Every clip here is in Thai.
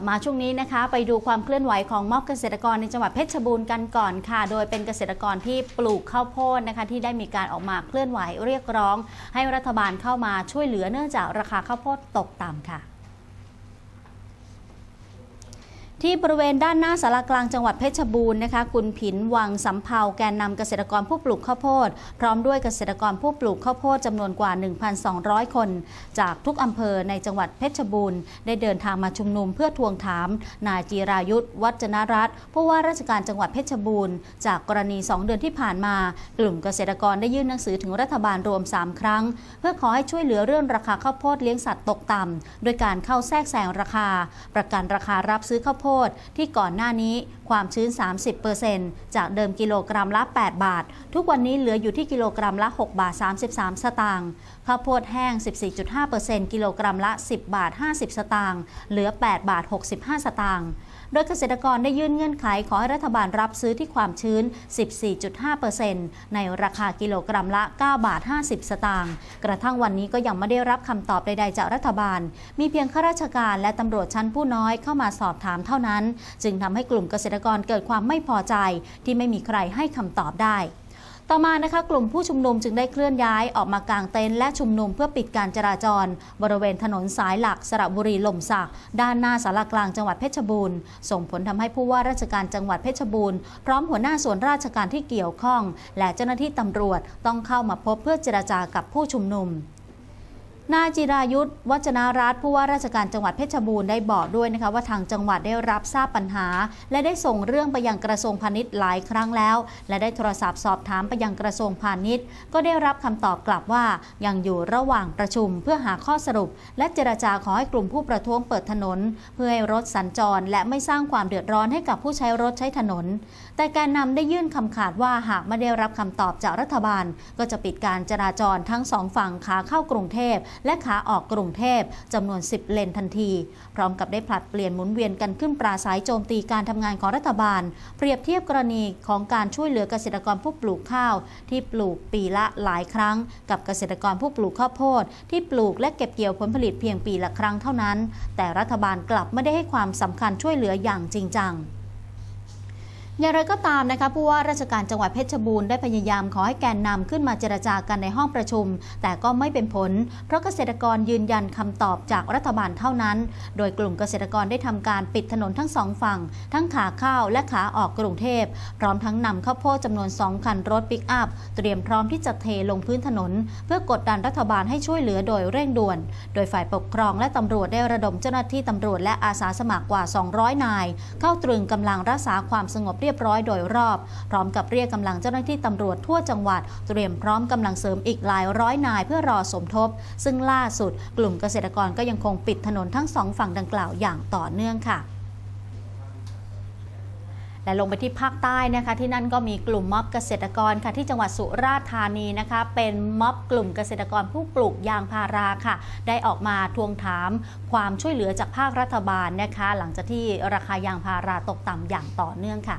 บมาช่วงนี้นะคะ ไปดูความเคลื่อนไหวของม็อบเกษตรกรในจังหวัดเพชรบูรณ์กันก่อนค่ะ โดยเป็นเกษตรกรที่ปลูกข้าวโพดนะคะ ที่ได้มีการออกมาเคลื่อนไหวเรียกร้อง ให้รัฐบาลเข้ามาช่วยเหลือเนื่องจากราคาข้าวโพดตกต่ำค่ะ ที่บริเวณด้านหน้าสารกลางจังหวัดเพชรบูรณ์นะคะคุณผินวังสำเภาแกนนำเกษตรกรผู้ปลูกข้าวโพด พร้อมด้วยเกษตรกรผู้ปลูกข้าวโพดจำนวนกว่า 1,200 คน จากทุกอำเภอในจังหวัดเพชรบูรณ์ ได้เดินทางมาชุมนุมเพื่อทวงถาม นายจีรายุทธวัจนรัตน์ผู้ว่าราชการจังหวัดเพชรบูรณ์ จากกรณี 2 เดือนที่ผ่านมา กลุ่มเกษตรกรได้ยื่นหนังสือถึงรัฐบาลรวม 3 ครั้ง เพื่อขอให้ช่วยเหลือเรื่องราคาข้าวโพดเลี้ยงสัตว์ตกต่ำโดยการเข้าแทรกแซงราคา ประกันราคารับซื้อข้าวโพดที่ก่อนหน้านี้ความชื้น 30%จากเดิมกิโลกรัมละ 8 บาท ทุกวันนี้เหลืออยู่ที่กิโลกรัมละ 6 บาท 33 สตางค์ ข้าวโพดแห้ง 14.5%กิโลกรัมละ 10 บาท 50 สตางค์เหลือ 8 บาท 65 สตางค์โดยเกษตรกรได้ยื่นเงื่อนไขขอให้รัฐบาลรับซื้อที่ความชื้น 14.5%ในราคากิโลกรัมละ 9 บาท 50 สตางค์ กระทั่งวันนี้ก็ยังไม่ได้รับคำตอบใดๆจากรัฐบาล มีเพียงข้าราชการและตำรวจชั้นผู้น้อยเข้ามาสอบถามเท่านั้น จึงทำให้กลุ่มเกษตรกรเกิดความไม่พอใจที่ไม่มีใครให้คำตอบได้ ต่อมานะคะกลุ่มผู้ชุมนุมจึงได้เคลื่อนย้ายออกมากางเต็นท์และชุมนุมเพื่อปิดการจราจร บริเวณถนนสายหลักสระบุรีหล่มสักด้านหน้าสารกลางจังหวัดเพชรบูรณ์ ส่งผลทำให้ผู้ว่าราชการจังหวัดเพชรบูรณ์พร้อมหัวหน้าส่วนราชการที่เกี่ยวข้อง และเจ้าหน้าที่ตำรวจต้องเข้ามาพบเพื่อเจราจากับผู้ชุมนุม นายจิรายุทธวัจนารัตผู้ว่าราชการจังหวัดเพชรบูรณ์ได้บอกด้วยนะคะว่าทางจังหวัดได้รับทราบปัญหา และได้ส่งเรื่องไปยังกระทรวงพาณิชย์หลายครั้งแล้ว และได้โทรศัพท์สอบถามไปยังกระทรวงพาณิชย์ ก็ได้รับคำตอบกลับว่า ยังอยู่ระหว่างประชุมเพื่อหาข้อสรุป และเจรจาขอให้กลุ่มผู้ประท้วงเปิดถนน เพื่อให้รถสัญจร และไม่สร้างความเดือดร้อนให้กับผู้ใช้รถใช้ถนน แต่การนำได้ยื่นคำขาดว่าหากไม่ได้รับคำตอบจากรัฐบาล ก็จะปิดการจราจรทั้งสองฝั่งขาเข้ากรุงเทพและขาออกกรุงเทพจำนวน 10 เลนทันที พร้อมกับได้ผลัดเปลี่ยนหมุนเวียนกันขึ้นปราศัยโจมตีการทำงานของรัฐบาล เปรียบเทียบกรณีของการช่วยเหลือเกษตรกรผู้ปลูกข้าว ที่ปลูกปีละหลายครั้ง กับเกษตรกรผู้ปลูกข้าวโพด ที่ปลูกและเก็บเกี่ยวผลผลิตเพียงปีละครั้งเท่านั้น แต่รัฐบาลกลับไม่ได้ให้ความสำคัญช่วยเหลืออย่างจริงจัง อย่างไรก็ตามนะคะผู้ว่าราชการจังหวัดเพชรบูรณ์ได้พยายามขอให้แกนนำขึ้นมาเจรจากันในห้องประชุม แต่ก็ไม่เป็นผล เพราะเกษตรกรยืนยันคำตอบจากรัฐบาลเท่านั้น โดยกลุ่มเกษตรกรได้ทำการปิดถนนทั้งสองฝั่ง ทั้งขาเข้าและขาออกกรุงเทพ พร้อมทั้งนำข้าวโพดจำนวน 2 คันรถปิกอัพ เตรียมพร้อมที่จะเทลงพื้นถนน เพื่อกดดันรัฐบาลให้ช่วยเหลือโดยเร่งด่วน โดยฝ่ายปกครองและตำรวจได้ระดมเจ้าหน้าที่ตำรวจและอาสาสมัครกว่า 200 นาย เข้าตรึงกำลังรักษาความสงบเรียบร้อยโดยรอบ พร้อมกับเรียกกำลังเจ้าหน้าที่ตำรวจทั่วจังหวัด เตรียมพร้อมกำลังเสริมอีกหลายร้อยนายเพื่อรอสมทบ ซึ่งล่าสุด กลุ่มเกษตรกรก็ยังคงปิดถนนทั้งสองฝั่งดังกล่าวอย่างต่อเนื่องค่ะและลงไปที่ภาคใต้นะคะที่นั่นก็มีกลุ่มม็อบเกษตรกรค่ะที่จังหวัดสุราษฎร์ธานีนะคะเป็นม็อบกลุ่มเกษตรกรผู้ปลูกยางพาราค่ะ ได้ออกมาทวงถามความช่วยเหลือจากภาครัฐบาลนะคะ หลังจากที่ราคายางพาราตกต่ำอย่างต่อเนื่องค่ะ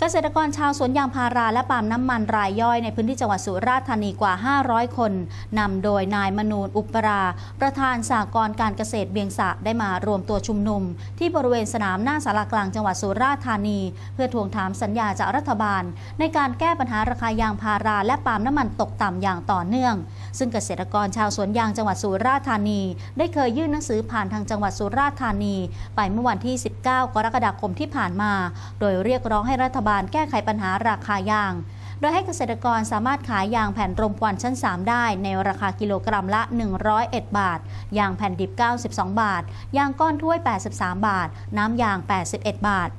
เกษตรกรชาวสวนยางพาราและปาล์มน้ำมันรายย่อยในพื้นที่จังหวัดสุราษฎร์ธานีกว่า 500 คนนำโดยนายมนูนอุปรา ประธานสากรณ์การเกษตรเบียงสะได้มารวมตัวชุมนุม ที่บริเวณสนามหน้าสารากลางจังหวัดสุราษฎร์ธานี เพื่อทวงถามสัญญาจากรัฐบาล ในการแก้ปัญหาราคายางพาราและปาล์มน้ำมันตกต่ำอย่างต่อเนื่อง ซึ่งเกษตรกรชาวสวนยางจังหวัดสุราษฎร์ธานี ได้เคยยื่นหนังสือผ่านทางจังหวัดสุราษฎร์ธานี ไปเมื่อวันที่ 19 กรกฎาคมที่ผ่านมา โดยเรียกร้องให้รัฐบาลแก้ไขปัญหาราคายาง โดยให้เกษตรกรสามารถขายยางแผ่นรมควันชั้น 3 ได้ในราคากิโลกรัมละ 101 บาท ยางแผ่นดิบ 92 บาท ยางก้อนถ้วย 83 บาท น้ำยาง 81 บาท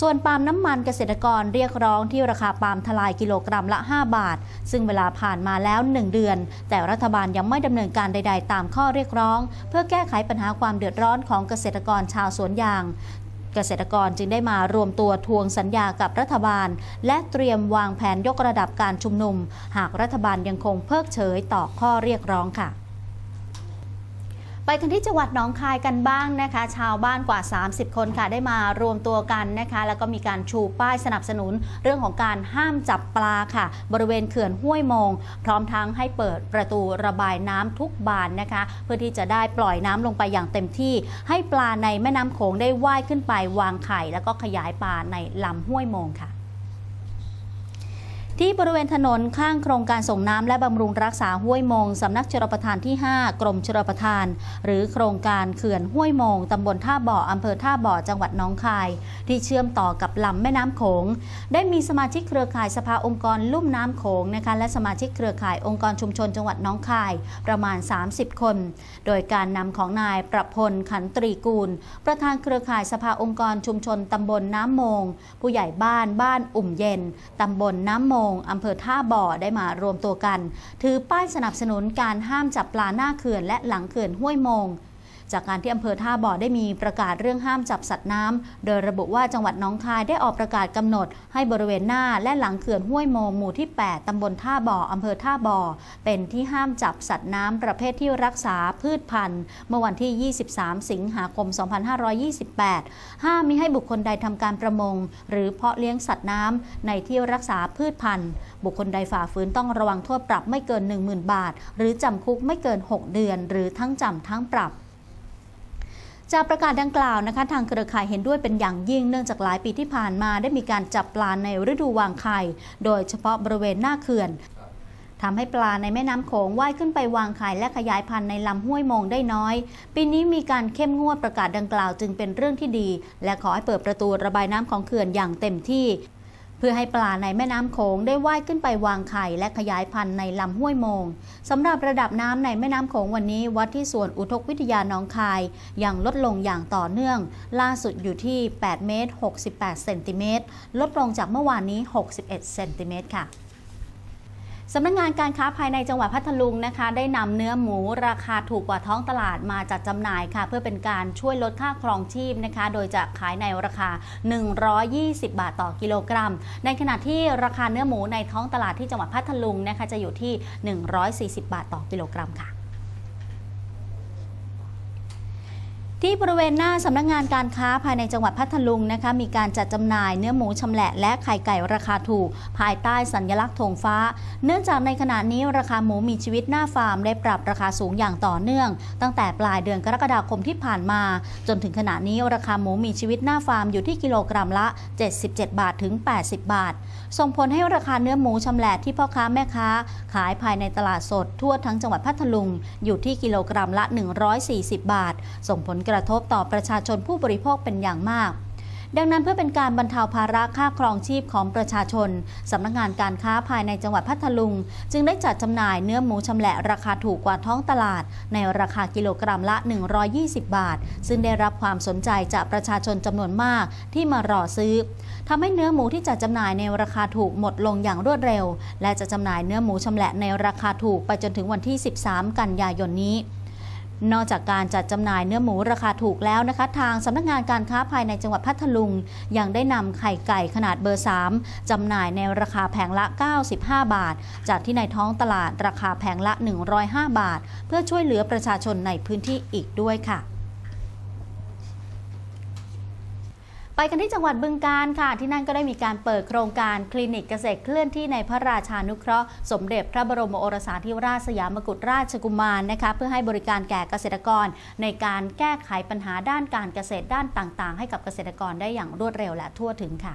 ส่วนปาล์มน้ำมันเกษตรกรเรียกร้องที่ราคาปาล์มทลายกิโลกรัมละ 5 บาท ซึ่งเวลาผ่านมาแล้ว 1 เดือน แต่รัฐบาลยังไม่ดำเนินการใด ๆ ตามข้อเรียกร้อง เพื่อแก้ไขปัญหาความเดือดร้อนของเกษตรกรชาวสวนยาง เกษตรกรจึงได้มารวมตัวทวงสัญญากับรัฐบาล และเตรียมวางแผนยกระดับการชุมนุม หากรัฐบาลยังคงเพิกเฉยต่อข้อเรียกร้องค่ะ ไปกันที่จังหวัดหนองคายกันบ้างนะคะ ชาวบ้านกว่า 30 คนค่ะได้มารวมตัวกันนะคะ แล้วก็มีการชูป้ายสนับสนุนเรื่องของการห้ามจับปลาค่ะ บริเวณเขื่อนห้วยมง พร้อมทั้งให้เปิดประตูระบายน้ำทุกบานนะคะ เพื่อที่จะได้ปล่อยน้ำลงไปอย่างเต็มที่ ให้ปลาในแม่น้ำโขงได้ว่ายขึ้นไปวางไข่ แล้วก็ขยายปลาในลำห้วยมงค่ะ ที่บริเวณถนนข้างโครงการส่งน้ำและบำรุงรักษาห้วยมงสำนักชลประทานที่ 5 กรมชลประทาน หรือโครงการเขื่อนห้วยมงตำบลท่าบ่ออำเภอท่าบ่อจังหวัดน้องคาย ที่เชื่อมต่อกับลำแม่น้ำโขง ได้มีสมาชิกเครือข่ายสภาองค์กรลุ่มน้ำโขงนะคะและสมาชิกเครือข่ายองค์กรชุมชนจังหวัดน้องคายประมาณ 30 คน โดยการนำของนายประพลขันตรีกูล ประธานเครือข่ายสภาองค์กรชุมชนตำบลน้ำโมง ผู้ใหญ่บ้านบ้านอุ่มเย็นตำบลน้ำโมงอำเภอท่าบ่อได้มารวมตัวกัน ถือป้ายสนับสนุนการห้ามจับปลาหน้าเขื่อนและหลังเขื่อนห้วยโมง จากการที่อำเภอท่าบ่อได้มีประกาศเรื่องห้ามจับสัตว์น้ำโดยระบุว่าจังหวัดน้องคายได้ออกประกาศกำหนด ให้บริเวณหน้าและหลังเขื่อนห้วยโมงหมู่ที่ 8 ตำบลท่าบ่ออำเภอท่าบ่อ เป็นที่ห้ามจับสัตว์น้ำประเภทที่รักษาพืชพันธุ์ เมื่อวันที่ 23 สิงหาคม 2528 ห้ามมิให้บุคคลใดทำการประมง หรือเพาะเลี้ยงสัตว์น้ำในที่รักษาพืชพันธุ์ บุคคลใดฝ่าฝืนต้องระวังโทษปรับไม่เกิน 10,000 บาท หรือจำคุกไม่เกิน 6 เดือน หรือทั้งจำทั้งปรับ จากประกาศดังกล่าวนะคะ ทางเครือข่ายเห็นด้วยเป็นอย่างยิ่งเนื่องจากหลายปีที่ผ่านมาได้มีการจับปลาในฤดูวางไข่ โดยเฉพาะบริเวณหน้าเขื่อนทำให้ปลาในแม่น้ำโขงว่ายขึ้นไปวางไข่และขยายพันธุ์ในลำห้วยมงได้น้อย ปีนี้มีการเข้มงวดประกาศดังกล่าวจึงเป็นเรื่องที่ดี และขอให้เปิดประตูระบายน้ำของเขื่อนอย่างเต็มที่ เพื่อให้ปลาในแม่น้ำโขงได้ว่ายขึ้นไปวางไข่และขยายพันธุ์ในลำห้วยโมงสำหรับระดับน้ำในแม่น้ำโขงวันนี้ วัดที่ส่วนอุทกวิทยาหนองคายยังลดลงอย่างต่อเนื่อง ล่าสุดอยู่ที่ 8 เมตร 68 เซนติเมตร ลดลงจากเมื่อวานนี้ 61 เซนติเมตรค่ะ สำนักงานการค้าภายในจังหวัดพัทลุงนะคะ ได้นำเนื้อหมูราคาถูกกว่าท้องตลาดมาจัดจำหน่ายค่ะ เพื่อเป็นการช่วยลดค่าครองชีพนะคะ โดยจะขายในราคา 120 บาทต่อกิโลกรัม ในขณะที่ราคาเนื้อหมูในท้องตลาดที่จังหวัดพัทลุงนะคะจะอยู่ที่ 140 บาทต่อกิโลกรัมค่ะ ที่บริเวณหน้าสำนักงานการค้าภายในจังหวัดพัทลุงนะคะมีการจัดจำหน่ายเนื้อหมูชำแหละและไข่ไก่ราคาถูก ภายใต้สัญลักษณ์ธงฟ้า เนื่องจากในขณะนี้ราคาหมูมีชีวิตหน้าฟาร์มได้ปรับราคาสูงอย่างต่อเนื่อง ตั้งแต่ปลายเดือนกรกฎาคมที่ผ่านมา จนถึงขณะนี้ราคาหมูมีชีวิตหน้าฟาร์มอยู่ที่กิโลกรัมละ 77 บาทถึง 80 บาท ส่งผลให้ราคาเนื้อหมูชำแหละที่พ่อค้าแม่ค้า ขายภายในตลาดสดทั่วทั้งจังหวัดพัทลุงอยู่ที่กิโลกรัมละ 140 บาท ส่งผลกระระทบต่อประชาชนผู้บริโภคเป็นอย่างมากดังนั้นเพื่อเป็นการบรรเทาภาระค่าครองชีพของประชาชน สำนักงานการค้าภายในจังหวัดพัทลุง จึงได้จัดจำหน่ายเนื้อหมูชำแหละราคาถูกกว่าท้องตลาด ในราคากิโลกรัมละ 120 บาท ซึ่งได้รับความสนใจจากประชาชนจำนวนมากที่มารอซื้อทำให้เนื้อหมูที่จัดจำหน่ายในราคาถูกหมดลงอย่างรวดเร็ว และจะจำหน่ายเนื้อหมูชำแหละในราคาถูกไปจนถึงวันที่ 13 กันยายนนี้ นอกจากการจัดจำหน่ายเนื้อหมูราคาถูกแล้วนะคะ ทางสำนักงานการค้าภายในจังหวัดพัทลุง ยังได้นำไข่ไก่ขนาดเบอร์ 3จำหน่ายในราคาแผงละ 95 บาท จากที่ในท้องตลาดราคาแผงละ 105 บาท เพื่อช่วยเหลือประชาชนในพื้นที่อีกด้วยค่ะ ไปกันที่จังหวัดบึงกาฬค่ะ ที่นั่นก็ได้มีการเปิดโครงการคลินิกเกษตรเคลื่อนที่ในพระราชานุเคราะห์ สมเด็จพระบรมโอรสาธิราชสยามกุฎราชกุมารนะคะเพื่อให้บริการแก่เกษตรกร ในการแก้ไขปัญหาด้านการเกษตรด้านต่าง ๆ ให้กับเกษตรกรได้อย่างรวดเร็วและทั่วถึงค่ะ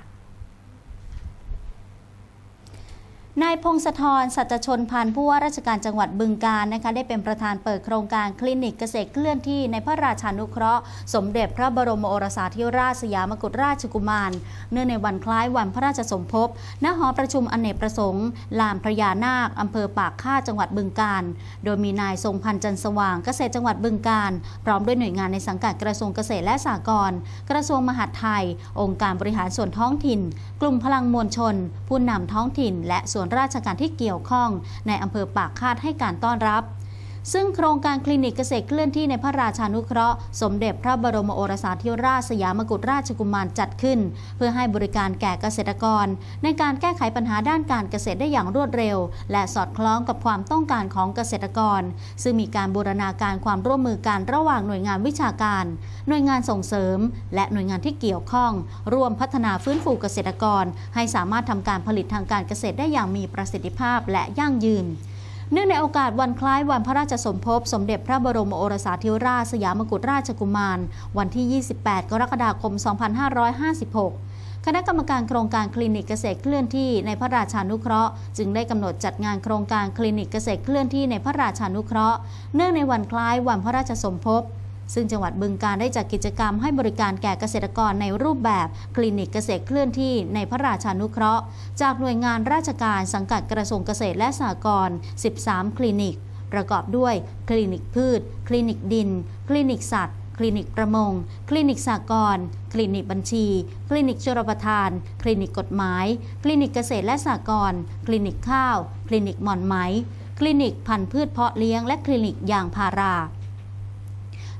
นายพงศธรสัจชนพันธ์ผู้ว่าราชการจังหวัดบึงกาฬนะคะได้เป็นประธานเปิดโครงการคลินิกเกษตรเคลื่อนที่ในพระราชานุเคราะห์ สมเด็จพระบรมโอรสาธิราชสยามกุฎราชกุมาร เนื่องในวันคล้ายวันพระราชสมภพณหอประชุมอเนกประสงค์ ลานพระยานาคอำเภอปากค่าจังหวัดบึงกาฬโดยมีนายทรงพันธ์จันสว่างเกษตรจังหวัดบึงกาฬพร้อมด้วยหน่วยงานในสังกัดกระทรวงเกษตรและสหกรณ์กระทรวงมหาดไทย องค์การบริหารส่วนท้องถิ่น กลุ่มพลังมวลชน ผู้นำท้องถิ่น และส่วนวนราชการที่เกี่ยวข้อง ในอำเภอปากคาดให้การต้อนรับ ซึ่งโครงการคลินิกเกษตรเคลื่อนที่ในพระราชานุเคราะห์ สมเด็จพระบรมโอรสาธิราชสยามกุฎราชกุมารจัดขึ้น เพื่อให้บริการแก่เกษตรกร ในการแก้ไขปัญหาด้านการเกษตรได้อย่างรวดเร็ว และสอดคล้องกับความต้องการของเกษตรกร ซึ่งมีการบูรณาการความร่วมมือกันระหว่างหน่วยงานวิชาการ หน่วยงานส่งเสริม และหน่วยงานที่เกี่ยวข้อง ร่วมพัฒนาฟื้นฟูเกษตรกร ให้สามารถทำการผลิตทางการเกษตรได้อย่างมีประสิทธิภาพและยั่งยืน เนื่องในโอกาสวันคล้ายวันพระราชสมภพ สมเด็จพระบรมโอรสาธิราชสยามกุฎราชกุมาร วันที่ 28 กรกฎาคม 2556คณะกรรมการโครงการคลินิกเกษตรเคลื่อนที่ในพระราชานุเคราะห์ จึงได้กำหนดจัดงานโครงการคลินิกเกษตรเคลื่อนที่ในพระราชานุเคราะห์ เนื่องในวันคล้ายวันพระราชสมภพ ซึ่งจังหวัดบึงการได้จัดกิจกรรมให้บริการแก่เกษตรกรในรูปแบบคลินิกเกษตรเคลื่อนที่ในพระราชานุเคราะห์ จากหน่วยงานราชการสังกัดกระทรวงเกษตรและสหกรณ์ 13 คลินิก ประกอบด้วยคลินิกพืช คลินิกดิน คลินิกสัตว์คลินิกประมง คลินิกสากลคลินิกบัญชี คลินิกชลประทาน คลินิกกฎหมาย คลินิกเกษตรและสหกรณ์คลินิกข้าว คลินิกหมอนไหม คลินิกพันธุ์พืชเพาะเลี้ยง และคลินิกยางพารา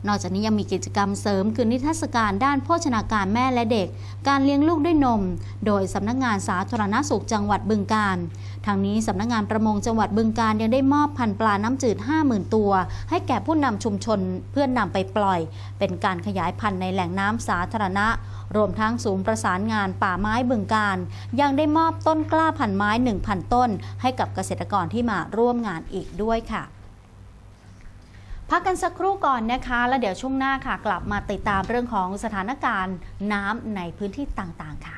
นอกจากนี้ยังมีกิจกรรมเสริมคือนิทรรศการด้านโภชนาการแม่และเด็ก การเลี้ยงลูกด้วยนม โดยสำนักงานสาธารณสุขจังหวัดบึงกาฬทางนี้สำนักงานประมงจังหวัดบึงกาฬยังได้มอบพันปลาน้ำจืด 50,000 ตัว ให้แก่ผู้นำชุมชนเพื่อนนำไปปล่อย เป็นการขยายพันธุ์ในแหล่งน้ำสาธารณะ รวมทั้งศูนย์ประสานงานป่าไม้บึงการ ยังได้มอบต้นกล้าพันไม้ 1,000 ต้น ให้กับเกษตรกรที่มาร่วมงานอีกด้วยค่ะ พักกันสักครู่ก่อนนะคะ แล้วเดี๋ยวช่วงหน้าค่ะ กลับมาติดตามเรื่องของสถานการณ์น้ำในพื้นที่ต่างๆค่ะ